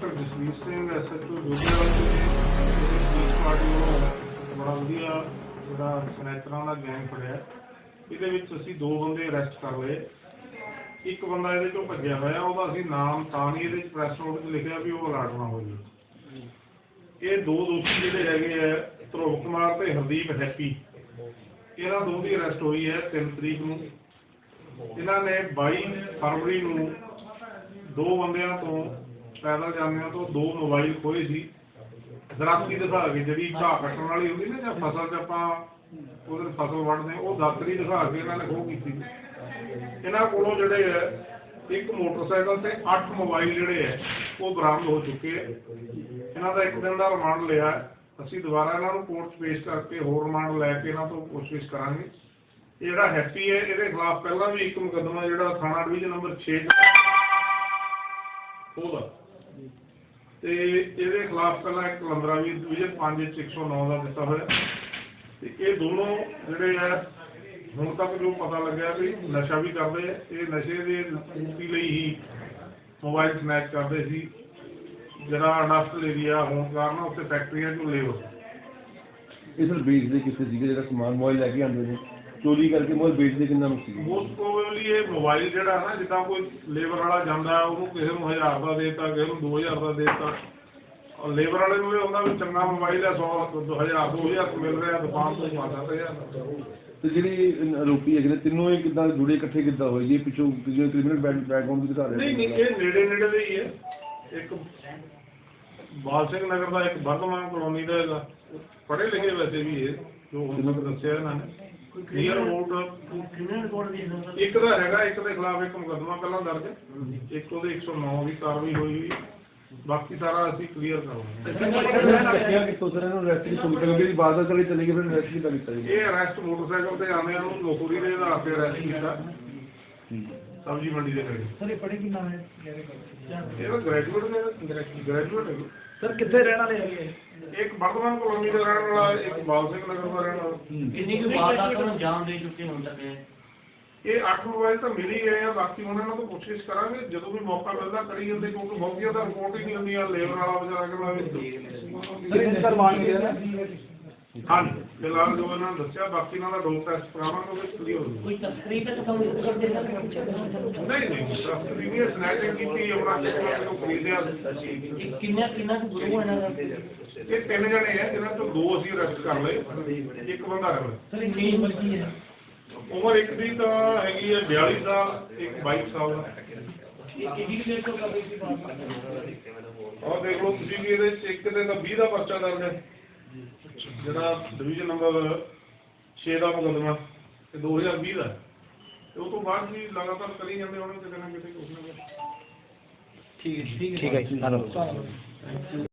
Inspector Jasvir Singh SHO Jogial ji police party ਨੂੰ ਬੜਾ ਵਧੀਆ ਜਿਹੜਾ ਸਨੈਚਰਾਂ ਦਾ ਗੈਂਗ ਫੜਿਆ ਇਹਦੇ ਵਿੱਚ ਅਸੀਂ ਦੋ ਬੰਦੇ ਅਰੈਸਟ ਕਰ ਲਏ। ਇੱਕ ਬੰਦਾ ਇਹਦੇ ਚੋਂ ਭੱਜਿਆ ਹੋਇਆ, ਉਹਦਾ ਅਸੀਂ ਨਾਮ ਤਾਂ ਨਹੀਂ ਇਹਦੇ ਪ੍ਰੈਸ ਨੋਟ 'ਚ ਲਿਖਿਆ ਵੀ ਉਹ ਅਲਰਟ ਨਾ ਹੋ ਜਾਵੇ ਇਹ ਦੋ ਦੋਸ਼ੀ ਜਿਹੜੇ ਹੈਗੇ ਆ ਧਰੁਵ ਕੁਮਾਰ ਤੇ ਹਰਦੀਪ ਹੈਪੀ। ਇਹਨਾਂ ਦੋ ਦੀ ਅਰੈਸਟ ਹੋਈ ਹੈ 3 ਤਰੀਕ ਨੂੰ। ਇਹਨਾਂ ਨੇ 22 ਫਰਵਰੀ ਨੂੰ ਦੋ ਬੰਦਿਆਂ ਤੋਂ ਪੈਦਲ ਜਾਂਦਿਆਂ ਤੋਂ ਦੋ ਮੋਬਾਈਲ ਖੋਏ ਸੀ। ਦਰਾਖਤੀ ਦਿਖਾ ਕੇ ਜਿਹੜੀ ਘਾਹ ਕੱਟਣ ਵਾਲੀ ਹੁੰਦੀ ਨਾ ਜਾਂ ਫਸਲ 'ਚ ਆਪਾਂ ਉਹਦੇ ਫਸਲ ਵੱਢਦੇ ਉਹ ਦਾਤਰੀ ਦਿਖਾ ਕੇ ਇਹਨਾਂ ਨੇ ਖੋਹ ਕੀਤੀ। ਇਹਨਾਂ ਕੋਲੋਂ ਜਿਹੜੇ ਇੱਕ ਮੋਟਰਸਾਈਕਲ ਤੇ 8 ਮੋਬਾਈਲ ਜਿਹੜੇ ਹੈ ਉਹ ਬਰਾਮਦ ਹੋ ਚੁੱਕੇ ਹੈ ਇਹਨਾਂ ਦਾ ਇੱਕ ਦਿਨ ਦਾ ਰਿਮਾਂਡ ਲਿਆ। ਅਸੀਂ ਦੁਬਾਰਾ ਇਹਨਾਂ ਨੂੰ ਕੋਰਟ 'ਚ ਪੇਸ਼ ਕਰਕੇ ਹੋਰ ਰਿਮਾਂਡ ਲੈ ਕੇ ਇਹਨਾਂ ਤੋਂ ਕੋਸ਼ਿਸ਼ ਕਰਾਂਗੇ। ਜਿਹੜਾ ਹੈਪੀ ਹੈ ਇਹਦੇ ਖਿਲਾਫ ਪਹਿਲਾਂ ਵੀ ਇੱਕ ਮੁਕੱਦਮਾ ਜਿਹੜਾ ਥਾਣਾ ਡਿਵੀਜ਼ਨ ਨੰਬਰ 6 ਉਹਦਾ ਤੇ ਇਹਦੇ ਖਿਲਾਫ ਪਹਿਲਾਂ ਇੱਕ ਲੰਬਰਾ ਵੀ ਡਿਵੀਜ਼ਨ 5 ਵਿੱਚ 109 ਦਾ ਦਿੱਤਾ ਹੋਇਆ। ਤੇ ਇਹ ਦੋਨੋਂ ਜਿਹੜੇ ਆ, ਹੁਣ ਤੱਕ ਜੋ ਪਤਾ ਲੱਗਿਆ ਵੀ ਨਸ਼ਾ ਵੀ ਕਰਦੇ ਆ, ਇਹ ਨਸ਼ੇ ਦੇ ਮੁਕਤੀ ਲਈ ਹੀ ਮੋਬਾਈਲ ਸਨੈਚ ਕਰਦੇ ਸੀ। ਜਿਹੜਾ ਇੰਡਸਟਰੀਅਲ ਏਰੀਆ ਹੋਣ ਕਾਰਨ ਉੱਥੇ ਫੈਕਟਰੀਆਂ ਚੋਂ ਲੇਬਰ ਇਹ ਸਰ ਵੇਚਦੇ ਕਿੱਥੇ ਸੀਗੇ ਜਿਹੜਾ ਸਮਾਨ ਮੋਬਾਈਲ ਲੈ ਕੇ ਆਉਂਦੇ ਨੇ? ਚੋਰੀ ਕਰਕੇ ਮੋਬਾਈਲ ਵੇਚਦੇ ਕਿੰਨਾ ਨੂੰ ਸੀ ਮੋਸਟ ਪ੍ਰੋਬੇਬਲੀ ਇਹ ਮੋਬਾਈਲ ਜਿਹੜਾ ਨਾ ਜਿੱਦਾਂ ਕੋਈ ਲੇਬਰ ਵਾਲਾ ਜਾਂਦਾ ਹੈ, ਉਹਨੂੰ ਕਿਸੇ ਨੂੰ 1000 ਦਾ ਦੇਤਾ ਕਿਸੇ ਨੂੰ 2000 ਦਾ ਦੇਤਾ। ਔਰ ਲੇਬਰ ਵਾਲੇ ਨੂੰ ਇਹ ਹੁੰਦਾ ਵੀ ਚੰਗਾ ਮੋਬਾਈਲ ਹੈ 100 2000 2000 ਮਿਲ ਰਿਹਾ ਦੁਕਾਨ ਤੋਂ ਮਾਰਦਾ ਤੇ ਤੇ ਜਿਹੜੀ ਆਰੋਪੀ ਹੈਗੇ ਨੇ ਤਿੰਨੋਂ ਇਹ ਕਿੱਦਾਂ ਜੁੜੇ ਇਕੱਠੇ ਕਿੱਦਾਂ ਹੋਏ? ਜੀ ਪਿੱਛੋਂ ਕਿਸੇ ਕ੍ਰਿਮੀਨਲ ਬੈਕਗ੍ਰਾਉਂਡ ਵੀ ਦਿਖਾ ਰਹੇ ਨਹੀਂ ਨਹੀਂ ਇਹ ਨੇੜੇ ਨੇੜੇ ਦੇ ਹੀ ਹੈ। ਇੱਕ ਬਾਲ ਸਿੰਘ ਨਗਰ ਦਾ ਇੱਕ ਵਰਧਮਾਨ ਕਲੋਨੀ ਦਾ ਹੈਗਾ। ਪੜ੍ਹੇ ਲਿਖੇ ਵੈਸੇ ਵੀ ਇਹ ਜੋ ਹੁਣ ਤੱਕ ਦੱਸਿਆ ਇਹਨਾਂ ਨੇ। ਕਲੀਅਰ ਵੋਟ ਇੱਕ ਦਾ ਹੈਗਾ ਇੱਕ ਦੇ ਖਿਲਾਫ ਇੱਕ ਮੁਕੱਦਮਾ ਪਹਿਲਾਂ ਦਰਜ। ਇੱਕ ਉਹਦੇ 109 ਦੀ ਕਾਰਵਾਈ ਹੋਈ ਹੋਈ। ਬਾਕੀ ਸਾਰਾ ਅਸੀਂ ਕਲੀਅਰ ਕਰਾਂਗੇ। ਕਿੱਥੋਂ ਸਰ ਇਹਨੂੰ ਰੈਸਟ ਦੀ ਸੁਣਦੇ ਕਿਉਂਕਿ ਜੀ ਬਾਜ਼ਾਰ ਚਲੇ ਚਲੇ ਗਏ ਫਿਰ ਰੈਸਟ ਕਿੱਦਾਂ ਕੀਤਾ ਜੀ ਇਹ ਅਰੈਸਟ ਮੋਟਰਸਾਈਕਲ ਤੇ ਆਉਂਦਿਆਂ ਨੂੰ ਲੋਕੂਰੀ ਦੇ ਆਧਾਰ ਤੇ ਅਰੈਸਟ ਕੀਤਾ। ਸਬਜ਼ੀ ਮੰਡੀ ਦੇ ਨੇੜੇ। ਸਰ ਇਹ ਪੜੇ ਕੀ ਨਾਮ ਹੈ? ਇਹ ਗ੍ਰੈਜੂਏਟ ਨੇ। ਗ੍ਰੈਜੂਏਟ ਹੈ। ਸਰ ਕਿੱਥੇ ਰਹਿਣ ਵਾਲੇ ਹੈਗੇ? ਇੱਕ ਵਰਧਮਾਨ ਕਲੋਨੀ ਦਾ ਰਹਿਣ ਵਾਲਾ ਇੱਕ ਬਾਲ ਸਿੰਘ ਨਗਰ ਦਾ ਰਹਿਣ ਵਾਲਾ। ਕਿੰਨੀ ਕੁ ਵਾਰਦਾਤਾਂ ਨੂੰ ਅੰਜਾਮ ਦੇ ਚੁੱਕੇ ਹੁਣ ਤੱਕ ਇਹ? ਇਹ 8 ਮੋਬਾਈਲ ਤਾਂ ਮਿਲ ਹੀ ਗਏ ਆ ਬਾਕੀ ਉਹਨਾਂ ਨੂੰ ਤਾਂ ਕੋਸ਼ਿਸ਼ ਕਰਾਂਗੇ। ਜਦੋਂ ਵੀ ਮੌਕਾ ਮਿਲਦਾ ਕਰੀ ਜਾਂਦੇ ਕਿਉਂਕਿ ਬਹੁਤੀਆਂ ਤਾਂ ਰਿਪੋਰਟ ਹੀ ਨਹੀਂ ਹੁੰਦੀਆਂ ਲੇਬਰ ਵਾਲਾ ਵਿਚਾਰਾ ਕਹਿੰਦਾ ਵੀ ਕਿੰਨੇ ਸਰ ਮਾਨ ਗਿਆ ਨਾ। ਹਾਂਜੀ ਫਿਲਹਾਲ ਜੋ ਇਹਨਾਂ ਦੱਸਿਆ ਬਾਕੀ ਇਹਨਾਂ ਦਾ ਡੋਪ ਟੈਸਟ ਕਰਾਵਾਂਗੇ ਉਹ ਕਲੀਅਰ ਹੋ ਜਾਊਗਾ ਕੋਈ ਤਸਕਰੀ ਤੇ ਤਾਂ ਨਹੀਂ ਕਰਦੇ ਨਾ ਨਹੀਂ ਨਹੀਂ ਪ੍ਰੀਵੀਅਸ ਸਨੈਚਿੰਗ ਕੀਤੀ ਆਪਣਾ ਚੈੱਕ ਤੋਂ ਖਰੀਦਿਆ ਇਹ ਕਿੰਨਾ ਕਿੰਨਾ ਕੁ ਗੁਰੂ ਇਹਨਾਂ ਦਾ? ਇਹ ਤਿੰਨ ਜਣੇ ਆ ਜਿਹਨਾਂ ਤੋਂ ਦੋ ਅਸੀਂ ਅਰੈਸਟ ਕਰ ਲਏ। ਇੱਕ ਬੰਦਾ ਰਹਿ ਸਰ ਇਹ ਕੀ ਉਮਰ ਕੀ ਹੈ? ਉਮਰ ਇੱਕ ਦੀ ਤਾਂ ਹੈਗੀ ਹੈ 42 ਸਾਲ ਇੱਕ 22 ਸਾਲ ਦਾ। ਇਹ ਕਿਹਦੀ ਡੇਟ ਤੋਂ ਕਰ ਰਹੀ ਸੀ ਬਾਤ? ਔਰ ਦੇਖ ਲਓ ਤੁਸੀਂ ਵੀ ਇਹਦੇ ਚ ਇੱਕ ਦੇ ਤਾਂ 20 ਦਾ ਪਰਚਾ ਦਰਜ ਹੈ। ਜਿਹੜਾ ਡਿਵੀਜ਼ਨ ਨੰਬਰ 6 ਦਾ ਮੁਕੱਦਮਾ ਤੇ 2020 ਦਾ। ਤੇ ਉਹ ਤੋਂ ਬਾਅਦ ਵੀ ਲਗਾਤਾਰ ਕਰੀ ਜਾਂਦੇ ਹੋਣੇ ਕਿਤੇ ਨਾ ਕਿਤੇ ਕੁਛ ਨਾ ਕੁਛ। ਠੀਕ ਹੈ ਠੀਕ ਠੀਕ ਹੈ ਜੀ ਧੰਨਵਾਦ।